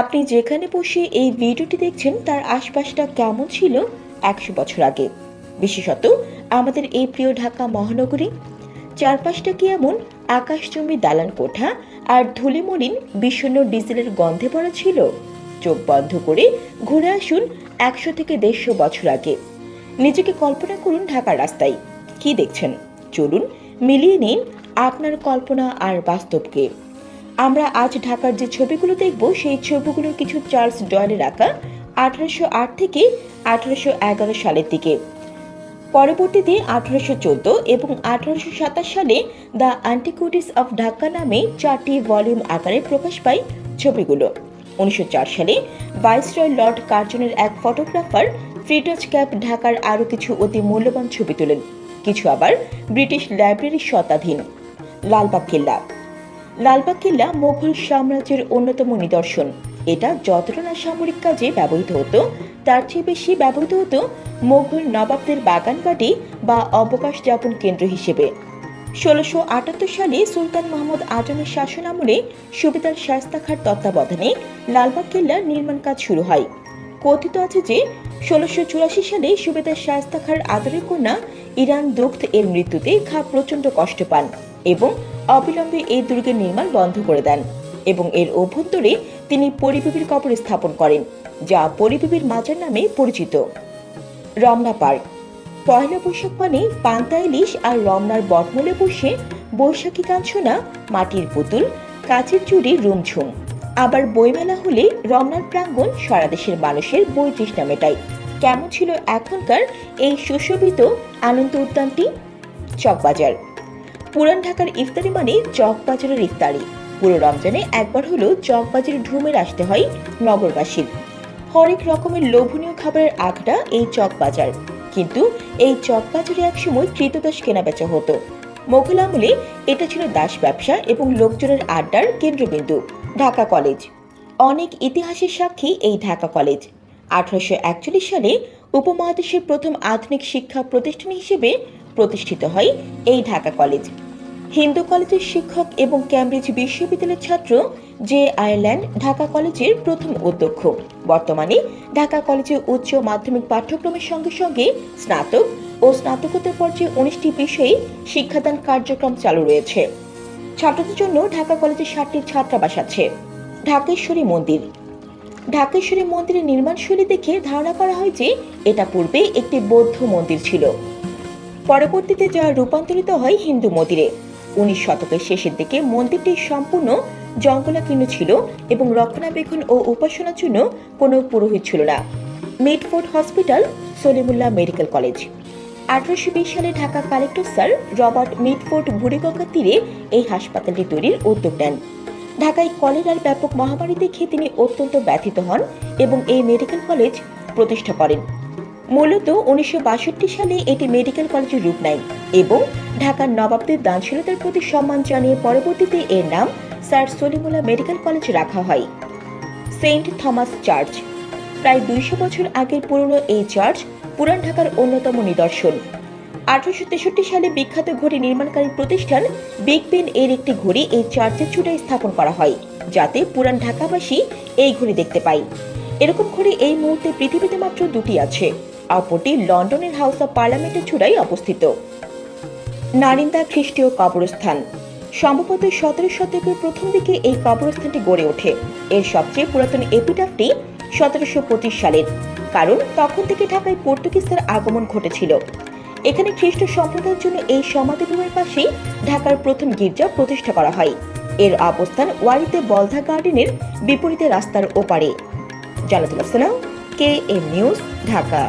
আপনি যেখানে বসে এই ভিডিওটি দেখছেন, তার আশপাশটা কেমন ছিল একশো বছর আগে? বিশেষত আমাদের এই প্রিয় ঢাকা মহানগরী। চারপাশটা কি এমন? আকাশচুম্বী দালান কোঠা আর ধুলিমলিন বিষণ্ণ ডিজেলের গন্ধে ভরা ছিল। চোখ বন্ধ করে ঘুরে আসুন একশো থেকে দেড়শো বছর আগে। নিজেকে কল্পনা করুন ঢাকার রাস্তায়। কি দেখছেন? চলুন মিলিয়ে নিন আপনার কল্পনা আর বাস্তবকে। আমরা আজ ঢাকার যে ছবিগুলো দেখব, সেই ছবিগুলোর কিছু চার্লস ডয়েলের আঁকা আঠারোশো আট থেকে আঠারোশো এগারো সালের দিকে। পরবর্তীতে আঠারোশো চোদ্দ এবং আঠারোশো সাতাশ সালে দ্য অ্যান্টিকুইটিস অফ ঢাকা নামে চারটি ভলিউম আকারে প্রকাশ পায় ছবিগুলো। উনিশশো চার সালে ভাইসরয় লর্ড কার্জনের এক ফটোগ্রাফার ফ্রিডজ ক্যাপ ঢাকার আরও কিছু অতি মূল্যবান ছবি তোলেন। কিছু আবার ব্রিটিশ লাইব্রেরির শতাধীন। লালবাগ কেল্লা। লালবাগ কেল্লা মোগল সাম্রাজ্যের অন্যতম নিদর্শন। এটা যতটা না সামরিক কাজে ব্যবহৃত হতো, তার চেয়ে বেশি ব্যবহৃত হতো মোগল নবাবদের বাগানবাড়ি বা অবকাশ যাপন কেন্দ্র হিসেবে। ষোলোশো আটাত্তর সালে সুলতান মোহাম্মদ আজমের শাসন আমলে সুবেদার শাস্তা খাঁর তত্ত্বাবধানে লালবাগ কেল্লার নির্মাণ কাজ শুরু হয়। কথিত আছে যে, ষোলোশো চুরাশি সালে সুবেদার শাস্তা খাঁর আদরের কন্যা ইরান দুগ্ধ এর মৃত্যুতে খা প্রচণ্ড কষ্ট পান। এবং অবিলম্বে এই দুর্গের নির্মাণ বন্ধ করে দেন এবং এর অভ্যন্তরে তিনি পরিবেবীর কবর স্থাপন করেন, যা পরিবেবীর মাজার নামে পরিচিত। রমনা পার্ক, পয়লা বৈশাখ মানে পান্তা ইলিশ আর রমনার বটমূলে বসে বৈশাখী কাঞ্চনা, মাটির পুতুল, কাচের চুড়ি রুমঝুম। আবার বইমেলা হলে রমনার প্রাঙ্গণ সারা দেশের মানুষের বই তৃষ্ণা মেটায়। কেমন ছিল এখনকার এই সুশোভিত আনন্দ উদ্যানটি? চকবাজার। পুরান ঢাকার ইফতারি মানে চকবাজারের ইফতারি। পুরো রমজানে একবার হলেও চকবাজারে ঢুমের আসতে হয় নগরবাসীর। হরেক রকমের লোভনীয় খাবারের আখড়া এই চকবাজার কিন্তু এই চকবাজারে একসময় কৃতদাস কেনাবেচা হতো। মোঘল আমলে এটা ছিল দাস ব্যবসা এবং লোকজনের আড্ডার কেন্দ্রবিন্দু, ঢাকা কলেজ। অনেক ইতিহাসের সাক্ষী এই ঢাকা কলেজ। আঠারোশো একচল্লিশ সালে উপমহাদেশের প্রথম আধুনিক শিক্ষা প্রতিষ্ঠান হিসেবে প্রতিষ্ঠিত হয় এই ঢাকা কলেজ। হিন্দু কলেজের শিক্ষক এবং ক্যামব্রিজ বিশ্ববিদ্যালয়ের ছাত্র জে আয়ারল্যান্ড, ঢাকা কলেজের প্রথম অধ্যক্ষ। বর্তমানে ঢাকা কলেজে উচ্চ মাধ্যমিক পাঠ্যক্রমের সঙ্গে সঙ্গে স্নাতক ও স্নাতকোত্তর পর্যায়ে উনিশটি বিষয়ে শিক্ষাদান কার্যক্রম চালু রয়েছে। ছাত্রদের জন্য ঢাকা কলেজে ষাটটি ছাত্রাবাস আছে। ঢাকেশ্বরী মন্দির। ঢাকেশ্বরী মন্দিরের নির্মাণশৈলী দেখে ধারণা করা হয় যে এটা পূর্বে একটি বৌদ্ধ মন্দির ছিল। পরবর্তীতে যা রূপান্তরিত হয় হিন্দু মন্দিরে। উনিশ শতকের শেষের দিকে মন্দিরটি সম্পূর্ণ জঙ্গলাকীর্ণ ছিল এবং রক্ষণাবেক্ষণ ও উপাসনার জন্য কোনো পুরোহিত ছিল না। Mitford hospital, Salimullah medical college. আঠারোশো বিশ সালে Dhaka collector sir Robert Mitford বুড়িগঙ্গার তীরে এই হাসপাতালটি তৈরির উদ্যোগ নেন। ঢাকায় কলেরার ব্যাপক মহামারী দেখে তিনি অত্যন্ত ব্যথিত হন এবং এই মেডিকেল কলেজ প্রতিষ্ঠা করেন। মূলত উনিশশো বাষট্টি সালে এটি মেডিকেল কলেজের রূপ নেয় এবং ঢাকার নবাবদের দানশীলতার প্রতি সম্মান জানিয়ে পরবর্তীতে এর নাম স্যার সলিমুল্লাহ মেডিকেল কলেজ রাখা হয়। Saint Thomas church. প্রায় দুইশো বছর আগের পুরনো এই চার্চ পুরান ঢাকার অন্যতম নিদর্শন। আঠারোশো তেষট্টি সালে বিখ্যাত ঘড়ি নির্মাণকারী প্রতিষ্ঠান বিগ বেন এর একটি ঘড়ি এই চার্চের চূড়ায় স্থাপন করা হয়, যাতে পুরান ঢাকাবাসী এই ঘড়ি দেখতে পায়। এরকম ঘড়ি এই মুহূর্তে পৃথিবীতে মাত্র দুটি আছে। অপরটি লন্ডনের হাউস অব পার্লামেন্টের চূড়ায় অবস্থিত। নারিন্দা খ্রিস্টীয় কবরস্থান। সম্ভবত সতেরো শতকের প্রথম দিকে এই কবরস্থানটি গড়ে ওঠে। এর সবচেয়ে পুরাতন এপিটাফটি সতেরোশো পঁচিশ সালের, কারণ তখন থেকে ঢাকায় পর্তুগিজদের আগমন ঘটেছিল। এখানে খ্রিস্ট সম্প্রদায়ের জন্য এই সমাধিভূমির পাশেই ঢাকার প্রথম গির্জা প্রতিষ্ঠা করা হয়। এর অবস্থান ওয়ারিতে বলধা গার্ডেনের বিপরীতে রাস্তার ওপারে। জানাতুল আসসালাম কে এম নিউজ, ঢাকা।